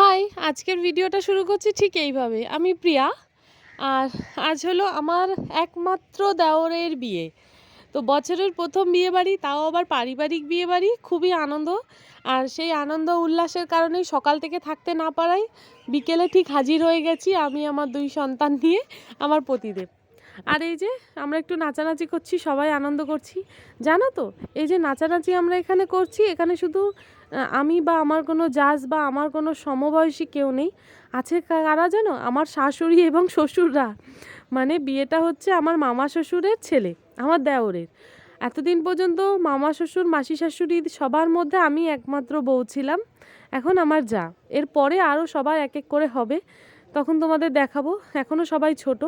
High, আজকের ভিডিওটা শুরু করছি ঠিক এইভাবে। আমি প্রিয়া, আর আজ হলো আমার একমাত্র দেওরের বিয়ে। তো বছরের প্রথম বিয়ে বাড়ি তাও আবার পারিবারিক বিয়ে বাড়ি খুবই আনন্দ। আর সেই আনন্দ উল্লাসের কারণেই সকাল থেকে থাকতে না পারায় বিকেলে ঠিক হাজির হয়ে গেছি আমি, আমার দুই সন্তান নিয়ে, আমার পতিদেব। আর এই যে আমরা একটু নাচানাচি করছি, সবাই আনন্দ করছি। জানো তো, এই যে নাচানাচি আমরা এখানে করছি, এখানে শুধু আমি বা আমার কোনো জাজ বা আমার কোনো সমবয়সী কেউ নেই। আছে কারা জানো? আমার শাশুড়ি এবং শ্বশুররা। মানে বিয়েটা হচ্ছে আমার মামা শ্বশুরের ছেলে, আমার দেওরের। এতদিন পর্যন্ত মামা শ্বশুর, মাসি শাশুড়ি সবার মধ্যে আমি একমাত্র বউ ছিলাম, এখন আমার যা। এরপরে আরও সবার এক এক করে হবে, তখন তোমাদের দেখাবো এখনও সবাই ছোট।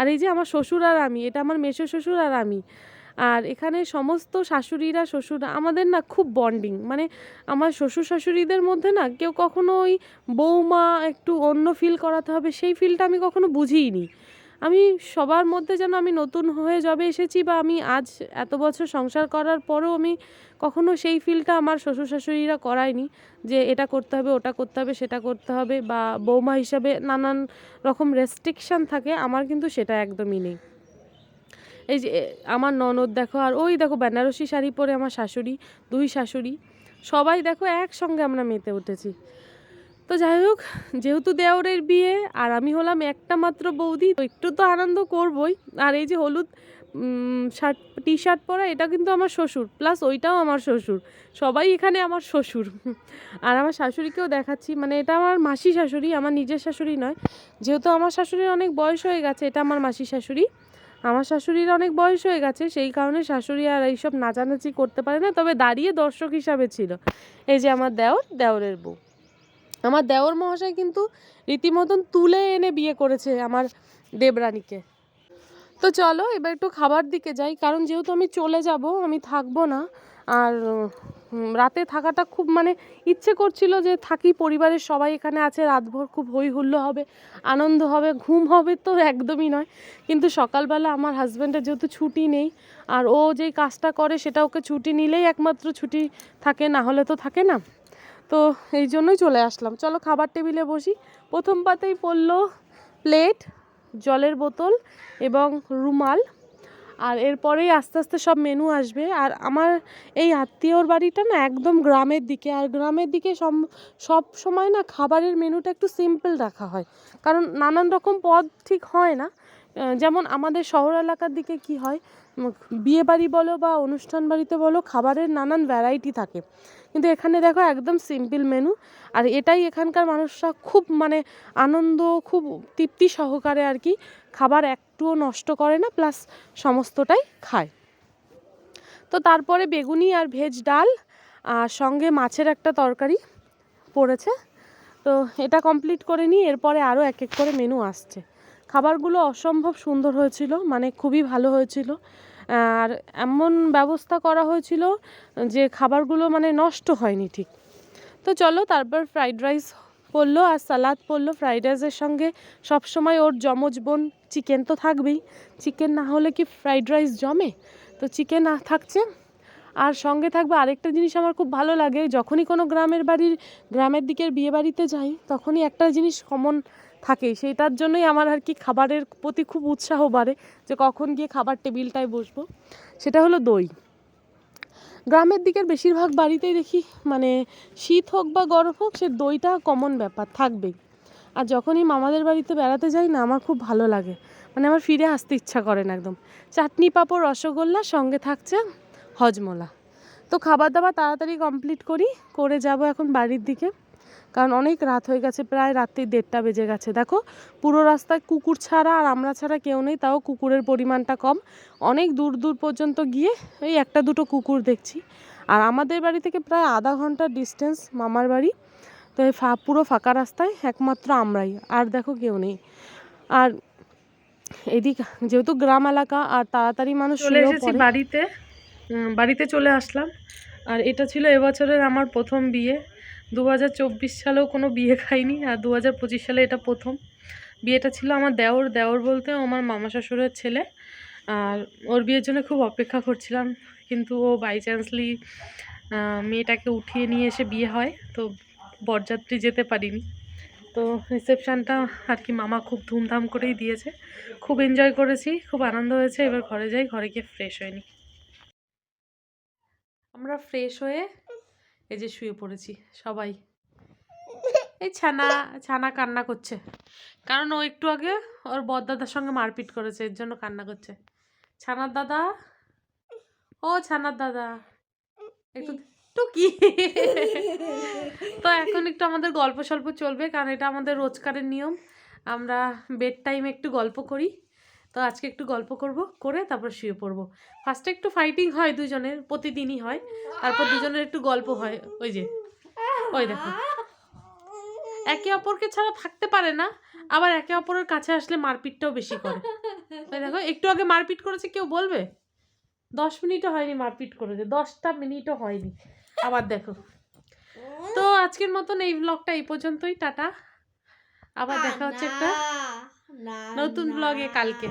আর এই যে আমার শ্বশুর আর আমি, এটা আমার মেসো শ্বশুর আর আমি। আর এখানে সমস্ত শাশুড়িরা, শ্বশুর, আমাদের না খুব বন্ডিং মানে আমার শ্বশুর শাশুড়িদের মধ্যে না কেউ কখনো ওই বৌমা একটু অন্য ফিল করাতে হবে, সেই ফিলটা আমি কখনো বুঝিইনি। আমি সবার মধ্যে যেন আমি নতুন হয়ে যবে এসেছি বা আমি আজ এত বছর সংসার করার পরেও আমি কখনো সেই ফিলটা আমার শ্বশুর শাশুড়িরা করায়নি যে এটা করতে হবে, ওটা করতে হবে, সেটা করতে হবে বা বৌমা হিসাবে নানান রকম রেস্ট্রিকশান থাকে, আমার কিন্তু সেটা একদমই নেই। এই যে, আমার ননদ দেখো আর ওই দেখো বেনারসি শাড়ি পরে আমার শাশুড়ি, দুই শাশুড়ি, সবাই দেখো একসঙ্গে আমরা মেতে উঠেছি। তো যাই হোক, যেহেতু দেওরের বিয়ে আর আমি হলাম একটা মাত্র বৌদি, তো একটু তো আনন্দ করবই। আর এই যে হলুদ শার্ট টি শার্ট পরা, এটা কিন্তু আমার শ্বশুর, প্লাস ওইটাও আমার শ্বশুর। সবাই এখানে আমার শ্বশুর। আর আমার শাশুড়িকেও দেখাচ্ছি মানে এটা আমার মাসি শাশুড়ি, আমার নিজের শাশুড়ি নয়। যেহেতু আমার শাশুড়ির অনেক বয়স হয়ে গেছে, এটা আমার মাসি শাশুড়ি। আমার শাশুড়ির অনেক বয়স হয়ে গেছে, সেই কারণে শাশুড়ি আর এইসব নাচানাচি করতে পারে না, তবে দাঁড়িয়ে দর্শক হিসাবে ছিল। এই যে আমার দেওর, দেওরের বউ। আমার দেওর মহাশয় কিন্তু রীতিমতন তুলে এনে বিয়ে করেছে আমার দেবরানীকে। তো চলো, এবার একটু খাবার দিকে যাই, কারণ যেহেতু আমি চলে যাব, আমি থাকব না। আর রাতে থাকাটা খুব মানে ইচ্ছে করছিল যে থাকি, পরিবারের সবাই এখানে আছে, রাতভর খুব হই হুল্লো হবে, আনন্দ হবে, ঘুম হবে তো একদমই নয়। কিন্তু সকালবেলা আমার হাজব্যান্ডের যেহেতু ছুটি নেই, আর ও যেই কাজটা করে সেটা ওকে ছুটি নিলেই একমাত্র ছুটি থাকে, না হলে তো থাকে না। তো এই জন্যই চলে আসলাম। চলো খাবার টেবিলে বসি। প্রথম পাতেই পড়ল প্লেট, জলের বোতল এবং রুমাল। আর এরপরেই আস্তে আস্তে সব মেনু আসবে। আর আমার এই আত্মীয়র বাড়িটা না একদম গ্রামের দিকে। আর গ্রামের দিকে সব সব সময় না খাবারের মেনুটা একটু সিম্পল রাখা হয়। কারণ নানান রকম পদ ঠিক হয় না। যেমন আমাদের শহর এলাকার দিকে কি হয় বিয়ে বাড়ি বলো বা অনুষ্ঠান বাড়িতে বলো, খাবারের নানান ভ্যারাইটি থাকে। কিন্তু এখানে দেখো একদম সিম্পল মেনু আর এটাই এখানকার মানুষরা খুব মানে আনন্দ, খুব তৃপ্তি সহকারে আর কি খাবার একটুও নষ্ট করে না প্লাস সমস্তটাই খায়। তো তারপরে বেগুনি আর ভেজ ডাল, আর সঙ্গে মাছের একটা তরকারি পড়েছে। তো এটা কমপ্লিট করে নিই, এরপরে আরও এক এক করে মেনু আসছে। খাবারগুলো অসম্ভব সুন্দর হয়েছিল মানে খুবই ভালো হয়েছিল। আর এমন ব্যবস্থা করা হয়েছিল যে খাবারগুলো মানে নষ্ট হয়নি ঠিক। তো চলো তারপর ফ্রাইড রাইস পড়ল আর সালাদ পড়ল। ফ্রাইড রাইসের সঙ্গে সবসময় ওর যমজ বোন চিকেন তো থাকবেই। চিকেন না হলে কি ফ্রাইড রাইস জমে? তো চিকেন থাকছে। আর সঙ্গে থাকবে আরেকটা জিনিস আমার খুব ভালো লাগে। যখনই কোনো গ্রামের বাড়ির, গ্রামের দিকের বিয়ে বাড়িতে যাই, তখনই একটা জিনিস কমন থাকেই সেইটার জন্যই আমার আর কি খাবারের প্রতি খুব উৎসাহ বাড়ে যে কখন গিয়ে খাবার টেবিলটায় বসবো। সেটা হলো দই। গ্রামের দিকের বেশিরভাগ বাড়িতেই দেখি মানে শীত হোক বা গরম হোক, সে দইটা কমন ব্যাপার, থাকবেই। আর যখনই মামাদের বাড়িতে বেড়াতে যাই না, আমার খুব ভালো লাগে। মানে আমার ফিরে আসতে ইচ্ছা করে না একদম। চাটনি, পাঁপড়, রসগোল্লা, সঙ্গে থাকছে হজমোলা। তো খাবার দাবার তাড়াতাড়ি কমপ্লিট করি, করে যাব এখন বাড়ির দিকে। কারণ অনেক রাত হয়ে গেছে প্রায় রাত্রি দেড়টা বেজে গেছে। দেখো পুরো রাস্তায় কুকুর ছাড়া আর আমরা ছাড়া কেউ নেই তাও কুকুরের পরিমাণটা কম। অনেক দূর দূর পর্যন্ত গিয়ে ওই একটা দুটো কুকুর দেখছি। আর আমাদের বাড়ি থেকে প্রায় আধা ঘণ্টার ডিস্টেন্স মামার বাড়ি। তো এই ফা পুরো ফাঁকা রাস্তায় একমাত্র আমরাই আর দেখো কেউ নেই। আর এদিক যেহেতু গ্রাম এলাকা আর তাড়াতাড়ি মানুষ চলে এসেছি বাড়িতে বাড়িতে চলে আসলাম। আর এটা ছিল এবছরের আমার প্রথম বিয়ে। দু হাজার চব্বিশ সালেও কোনো বিয়ে খাইনি আর দু হাজার পঁচিশ সালে এটা প্রথম। বিয়েটা ছিল আমার দেওর দেওর বলতে আমার মামা শ্বশুরের ছেলে। আর ওর বিয়ের জন্য খুব অপেক্ষা করছিলাম, কিন্তু ও বাই চান্সলি মেয়েটাকে উঠিয়ে নিয়ে এসে বিয়ে হয়, তো বরযাত্রী যেতে পারিনি। তো রিসেপশানটা আর কি মামা খুব ধুমধাম করেই দিয়েছে। খুব এনজয় করেছি, খুব আনন্দ হয়েছে, এবার ঘরে যাই, ঘরে গিয়ে ফ্রেশ হয়নি আমরা ফ্রেশ হয়ে এই যে শুয়ে পড়েছি, সবাই। এই ছানা ছানা কান্না করছে। কারণ ও একটু আগে ওর বদদাদার সঙ্গে মারপিট করেছে, এর জন্য কান্না করছে। ছানার দাদা? ও ছানার দাদা। একটু টুকি তো এখন একটু আমাদের গল্প সল্প চলবে, কারণ এটা আমাদের রোজকারের নিয়ম। আমরা বেড টাইমে একটু গল্প করি। তো আজকে একটু গল্প করব, করে তারপর শুয়ে পড়ব। ফার্স্টে একটু ফাইটিং হয় দুজনের, প্রতিদিনই হয়। তারপর দুজনের একটু গল্প হয়, ওই যে, ওই দেখো। একে অপরকে ছাড়া থাকতে পারে না, আবার একে অপরের কাছে আসলে মারপিটটাও বেশি করে। ওই দেখো, একটু আগে মারপিট করেছে কেউ বলবে? দশ মিনিটও হয়নি মারপিট করেছে, দশটা মিনিটও হয়নি। আবার দেখো। তো আজকের মতন এই ব্লগটা এই পর্যন্তই, টাটা। আবার দেখা হচ্ছে একটা নতুন ব্লগে কালকে।